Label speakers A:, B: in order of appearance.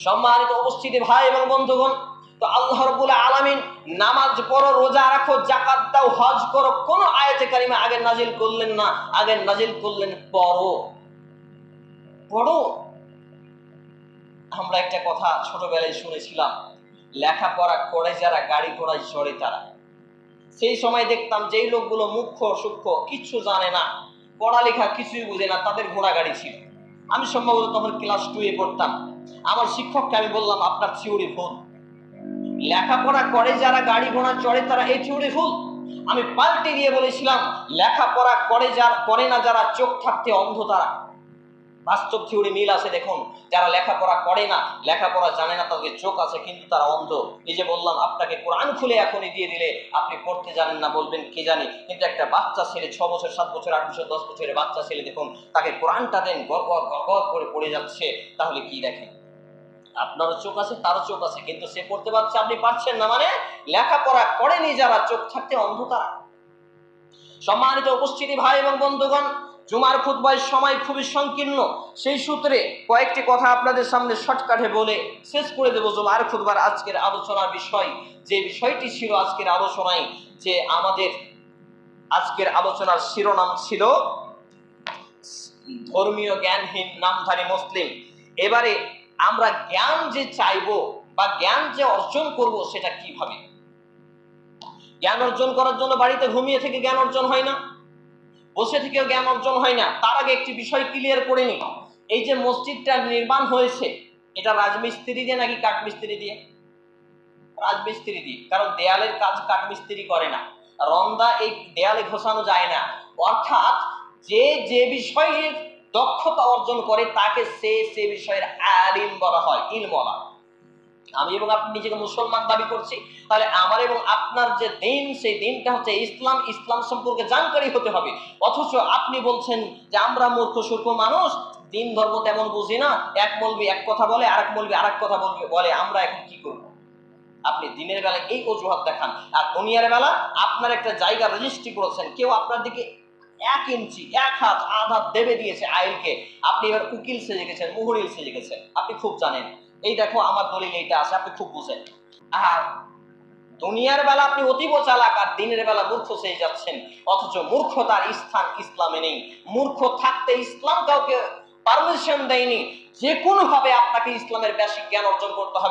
A: সম্মানিত উপস্থিতি ভাই এবং বন্ধুগণ, তো আল্লাহ রব্বুল আলামিন নামাজ পড়ো, রোজা রাখো জাকাত দাও, হজ করো, কোন আয়াতে কারিমা আগে নাজিল করলেন না, আগে নাজিল করলেন পড়ো। পড়ো। আমরা একটা কথা ছোটবেলায় শুনেছিলাম, লেখাপড়া করে যারা, গাড়ি ঘোড়ায় চড়ে তারা। সেই সময় দেখতাম যেই লোকগুলো মুখ্য সূক্ষ্ম, কিচ্ছু জানে না, পড়ালেখা কিছুই বুঝে না, তাদের ঘোড়া গাড়ি ছিল। আমি সম্ভবত তখন ক্লাস টুয়ে পড়তাম। আমার শিক্ষককে আমি বললাম, আপনার থিওরি ভুল। লেখাপড়া করে যারা গাড়ি ঘোড়া চড়ে, তারা এই থিওরি ভুল। আমি পাল্টে দিয়ে বলেছিলাম, লেখাপড়া করে যার, করে না যারা চোখ থাকতে অন্ধ তারা। বাস্তব থিওরি মিল আছে, দেখুন। যারা লেখাপড়া করে না, লেখাপড়া জানে না, তাদের চোখ আছে, কিন্তু তারা অন্ধ। এই যে বললাম, আপনাকে কোরআন খুলে এখনই দিয়ে দিলে আপনি পড়তে জানেন না, বলবেন কে জানে। কিন্তু একটা বাচ্চা ছেলে, ছ বছর, সাত বছর, আট বছর, দশ বছরের বাচ্চা ছেলে, দেখুন, তাকে কোরআনটা দেন গড় গড় করে পড়ে যাচ্ছে, তাহলে কি দেখেন? আপনারও চোখ আছে, তারও চোখ আছে, কিন্তু সে পড়তে পারছে, আপনি পারছেন না মানে লেখাপড়া করেনি যারা, চোখ থাকতে অন্ধ তারা। সম্মানিত উপস্থিতি, ভাই এবং বন্ধুগণ জুমার খুতবায় সময় খুবই সংকীর্ণ। সেই সূত্রে কয়েকটি কথা আপনাদের সামনে শর্টকাটে বলে শেষ করে দেবো জুমার খুতবার আজকের আলোচনার বিষয়। যে বিষয়টি ছিল আজকের আলোচনায়, যে আমাদের আজকের আলোচনার শিরোনাম ছিল ধর্মীয় জ্ঞানহীন নামধারী মুসলিম। এবারে আমরা জ্ঞান যে চাইব বা জ্ঞান যে অর্জন করব সেটা কীভাবে? জ্ঞান অর্জন করার জন্য বাড়িতে ঘুমিয়ে থেকে জ্ঞান অর্জন হয় না। বসে থেকেও জ্ঞান অর্জন হয় না। তার আগে একটি বিষয় ক্লিয়ার করে নি এই যে মসজিদটা নির্মাণ হয়েছে, এটা রাজমিস্ত্রি দিয়ে নাকি কাঠমিস্ত্রি দিয়ে? রাজমিস্ত্রি দিয়ে, কারণ দেয়ালের কাজ কাঠমিস্ত্রি করে না। রন্দা এই দেয়ালে ঘোষানো যায় না। অর্থাৎ যে যে বিষয়ের দক্ষতা অর্জন করে, তাকে সে সে বিষয়ের আলিম বলা হয় ইলমলা আমি এবং আপনি নিজেকে মুসলমান দাবি করছি, তাহলে আমার এবং আপনার যে দিন, সেই দিনটা হচ্ছে ইসলাম। ইসলাম সম্পর্কে জানকারি হতে হবে। অথচ আপনি বলছেন যে আমরা মূর্খ, সূর্খ মানুষ, দিন ধর্ম তেমন বুঝি না। এক মলবি এক কথা বলে আর আরেক মলবি আরেক কথা বলবে, বলে আমরা এখন কি করব? আপনি দিনের বেলা এই অজুহাত দেখান। আর দুনিয়ার বেলা আপনার একটা জায়গা রেজিস্ট্রি করেছেন। কেউ আপনার দিকে এক ইঞ্চি, এক হাত, আধ হাত দেবে দিয়েছে আইলকে। আপনি এবার উকিল সেজে গেছেন মুহুরিল সেজে গেছেন। আপনি খুব জানেন। এই দেখো, আমার দলিল এইটা আছে, আপনি খুব বুঝেন। আর দুনিয়ার বেলা আপনি অতীব চালাক আর দিনের বেলা মূর্খ সেই যাচ্ছেন। অথচ মূর্খতার স্থান ইসলামে নেই। মূর্খ থাকতে ইসলাম কাউকে পারমিশন দেয়নি। যে কোনো ভাবে আপনাকে ইসলামের বেশি জ্ঞান অর্জন করতে হবে।